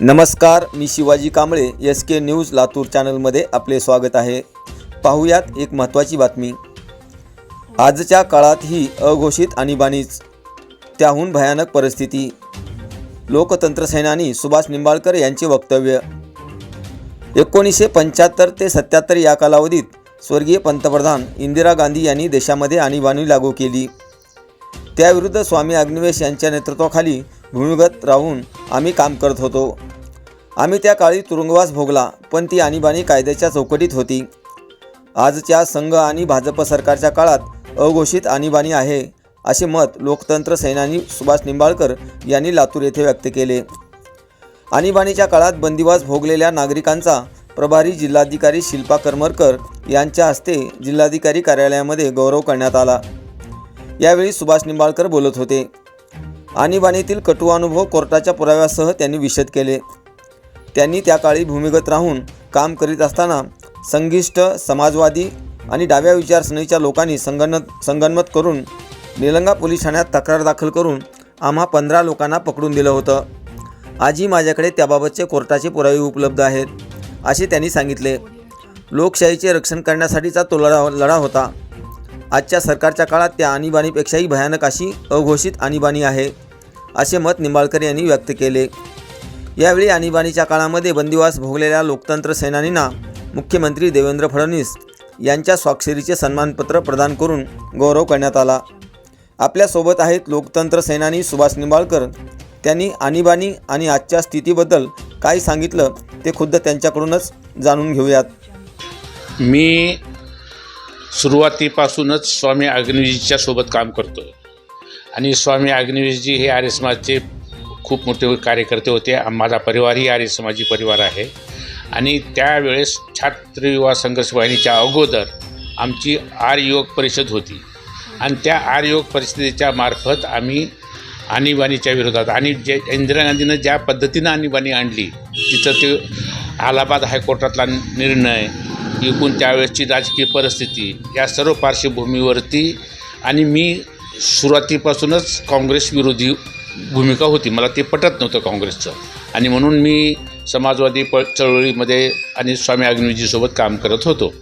नमस्कार मी Shivaji Kamble S K news Latur चॅनलमध्ये आपले स्वागत आहे. पाहूयात एक महत्त्वाची बातमी. आजच्या काळात ही अघोषित आणीबाणीच त्याहून भयानक परिस्थिती. लोकतंत्र सेनानी सुभाष निंबाळकर यांचे वक्तव्य. एकोणीसशे पंच्याहत्तर ते सत्याहत्तर या कालावधीत स्वर्गीय पंतप्रधान इंदिरा गांधी यांनी देशामध्ये आणीबाणी लागू केली. त्याविरुद्ध स्वामी अग्निवेश यांच्या नेतृत्वाखाली भूमिगत राहून आम्ही काम करत होतो. आम्ही त्या काळी तुरुंगवास भोगला पण ती आणीबाणी कायद्याच्या चौकटीत होती. आजच्या संघ आणि भाजप सरकारच्या काळात अघोषित आणीबाणी आहे असे मत लोकतंत्र सेनानी सुभाष निंबाळकर यांनी लातूर येथे व्यक्त केले. आणीबाणीच्या काळात बंदिवास भोगलेल्या नागरिकांचा प्रभारी जिल्हाधिकारी शिल्पा करमरकर यांच्या हस्ते जिल्हाधिकारी कार्यालयामध्ये गौरव करण्यात आला. यावेळी सुभाष निंबाळकर बोलत होते. आणीबाणीतील कटू अनुभव कोर्टाच्या पुराव्यासह त्यांनी विशद केले. त्यांनी त्या काळी भूमिगत राहून काम करीत असताना संघिष्ट समाजवादी आणि डाव्या विचारसरणीच्या लोकांनी संगणत संगनमत करून निलंगा पोलीस ठाण्यात तक्रार दाखल करून आम्हा पंधरा लोकांना पकडून दिलं होतं. आजही माझ्याकडे त्याबाबतचे कोर्टाचे पुरावे उपलब्ध आहेत असे त्यांनी सांगितले. लोकशाहीचे रक्षण करण्यासाठीचा तो लढा लढा होता. आजच्या सरकारच्या काळात त्या आणीबाणीपेक्षाही भयानक अशी अघोषित आणीबाणी आहे असे मत निंबाळकर यांनी व्यक्त केले. यावेळी आणीबाणीच्या काळामध्ये बंदिवास भोगलेल्या लोकतंत्र सेनानींना मुख्यमंत्री देवेंद्र फडणवीस यांच्या स्वाक्षरीचे सन्मानपत्र प्रदान करून गौरव करण्यात आला. आपल्यासोबत आहेत लोकतंत्र सेनानी सुभाष निंबाळकर. त्यांनी आणीबाणी आणि आजच्या स्थितीबद्दल काय सांगितलं ते खुद्द त्यांच्याकडूनच जाणून घेऊयात. मी सुरुवातीपासूनच स्वामी अग्निवीजीच्या सोबत काम करतो आणि स्वामी अग्निवीजी हे आर एस माचे खूप मोठे कार्यकर्ते होते. माझा परिवारही आर्य समाजी परिवार आहे. आणि त्यावेळेस छात्र युवा संघर्ष वाहिनीच्या अगोदर आमची आर्य युवक परिषद होती. आणि त्या आर युवक परिषदेच्या मार्फत आम्ही आणीबाणीच्या विरोधात आणि जे इंदिरा गांधीनं ज्या पद्धतीनं आणीबाणी आणली तिचं ते अलाहाबाद हायकोर्टातला निर्णय एकूण त्यावेळेसची राजकीय परिस्थिती या सर्व पार्श्वभूमीवरती आणि मी सुरुवातीपासूनच काँग्रेस विरोधी भूमिका होती. मला ते पटत नव्हतं काँग्रेसचं. आणि म्हणून मी समाजवादी प चळवळीमध्ये आणि स्वामी अग्निजीसोबत काम करत होतो.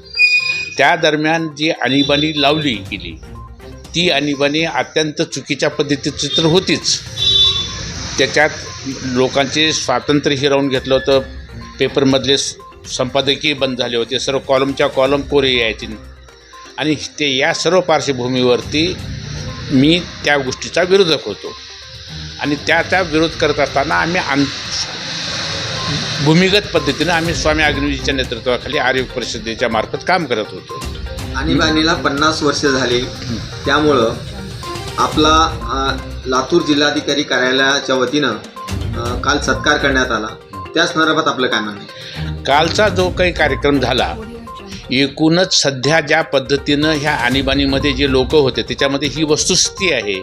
त्या दरम्यान जी आणीबाणी लावली गेली ती आणीबाणी अत्यंत चुकीच्या पद्धतीची तर होतीच. त्याच्यात लोकांचे स्वातंत्र्य हिरावून घेतलं होतं. पेपरमधले स- संपादकीय बंद झाले होते. सर्व कॉलमच्या कॉलम कोरे यायचे. आणि ते या सर्व पार्श्वभूमीवरती मी त्या गोष्टीचा विरोधक होतो. आणि त्याचा विरोध करत असताना आम्ही आम भूमिगत पद्धतीनं आम्ही स्वामी अग्निवीच्या नेतृत्वाखाली आर्य परिषदेच्या मार्फत काम करत होतो. आणीबाणीला पन्नास वर्ष झाली. त्यामुळं आपला लातूर जिल्हाधिकारी कार्यालयाच्या वतीनं काल सत्कार करण्यात आला. त्या संदर्भात आपलं काय म्हणणं? कालचा जो काही कार्यक्रम झाला एकूणच सध्या ज्या पद्धतीनं ह्या आणीबाणीमध्ये जे लोक होते त्याच्यामध्ये ही वस्तुस्थिती आहे.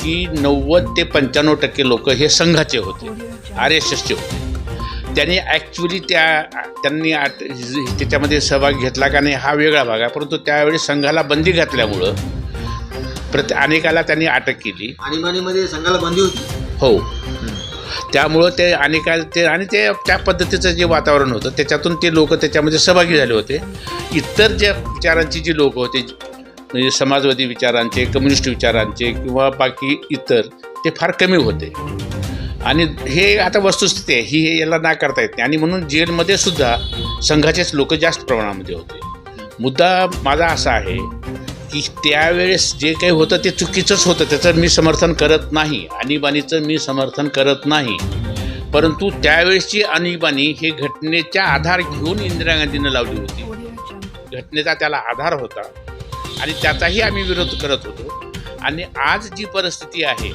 की नव्वद ते पंच्याण्णव टक्के लोक हे संघाचे होते आर एस एसचे होते. त्यांनी ॲक्च्युली त्या त्यांनी आट त्याच्यामध्ये सहभाग घेतला का नाही हा वेगळा भाग आहे. परंतु त्यावेळी संघाला बंदी घातल्यामुळं प्रत अनेकाला त्यांनी अटक केली. आणीबाणीमध्ये संघाला बंदी होती. हो. त्यामुळं ते काय ते आणि ते त्या पद्धतीचं जे वातावरण होतं त्याच्यातून ते लोक त्याच्यामध्ये सहभागी झाले होते. इतर ज्या विचारांची जी लोक होते म्हणजे समाजवादी विचारांचे कम्युनिस्ट विचारांचे किंवा बाकी इतर ते फार कमी होते. आणि हे आता वस्तुस्थिती आहे ही हे याला ना करता येत नाही. आणि म्हणून जेलमध्ये सुद्धा संघाचेच लोक जास्त प्रमाणामध्ये होते. मुद्दा माझा असा आहे की त्यावेळेस जे काही होतं ते चुकीचंच होतं. त्याचं मी समर्थन करत नाही. आणीबाणीचं मी समर्थन करत नाही. परंतु त्यावेळेसची आणीबाणी हे घटनेच्या आधार घेऊन इंदिरा गांधीनं लावली होती. घटनेचा त्याला आधार होता. आणि त्याचाही आम्ही विरोध करत होतो. आणि आज जी परिस्थिती आहे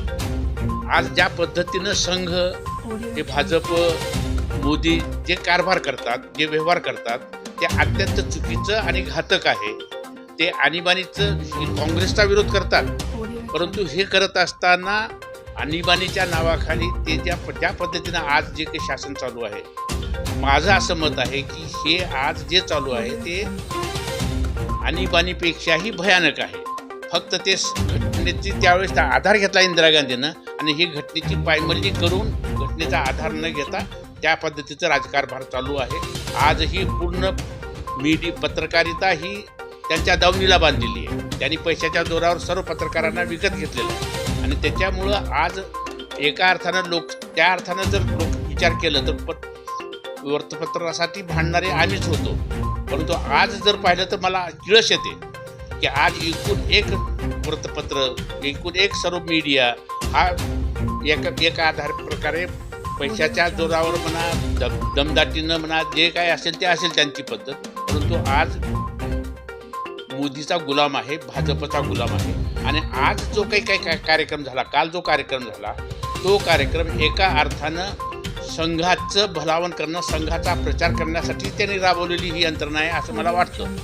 आज ज्या पद्धतीनं संघ हे भाजप मोदी जे कारभार करतात जे व्यवहार करतात ते अत्यंत चुकीचं आणि घातक आहे. ते आणीबाणीचं काँग्रेसचा विरोध करतात. परंतु हे करत असताना आणीबाणीच्या नावाखाली ते ज्या ज्या पद्धतीनं आज जे काही शासन चालू आहे माझं असं मत आहे की हे आज जे चालू आहे ते आणीबाणीपेक्षाही भयानक आहे. फक्त ते घटनेची त्यावेळेस आधार घेतला इंदिरा गांधीनं आणि ही घटनेची पायमल्ली करून घटनेचा आधार न घेता त्या पद्धतीचं राजकारभार चालू आहे. आजही पूर्ण मीडी पत्रकारिता ही त्यांच्या दावणीला बांधलेली आहे. त्यांनी पैशाच्या जोरावर सर्व पत्रकारांना विकत घेतलेलं आहे. आणि त्याच्यामुळं आज एका अर्थानं लोक त्या अर्थानं जर लोक विचार केलं तर पत वृत्तपत्रासाठी भांडणारे आम्हीच होतो. परंतु आज जर पाहिलं तर मला किळस येते की आज एकूण एक वृत्तपत्र एकूण एक सर्व मीडिया हा एका एका आधार प्रकारे पैशाच्या जोरावर म्हणा दम दमदाटीनं म्हणा जे काय असेल ते असेल त्यांची पद्धत. परंतु आज मोदीचा गुलाम आहे भाजपचा गुलाम आहे. आणि आज जो काही काही काय कार्यक्रम झाला काल जो कार्यक्रम झाला तो कार्यक्रम एका अर्थानं संघाचं भलावण करणं संघाचा प्रचार करण्यासाठी त्यांनी राबवलेली ही यंत्रणा आहे असं मला वाटतं.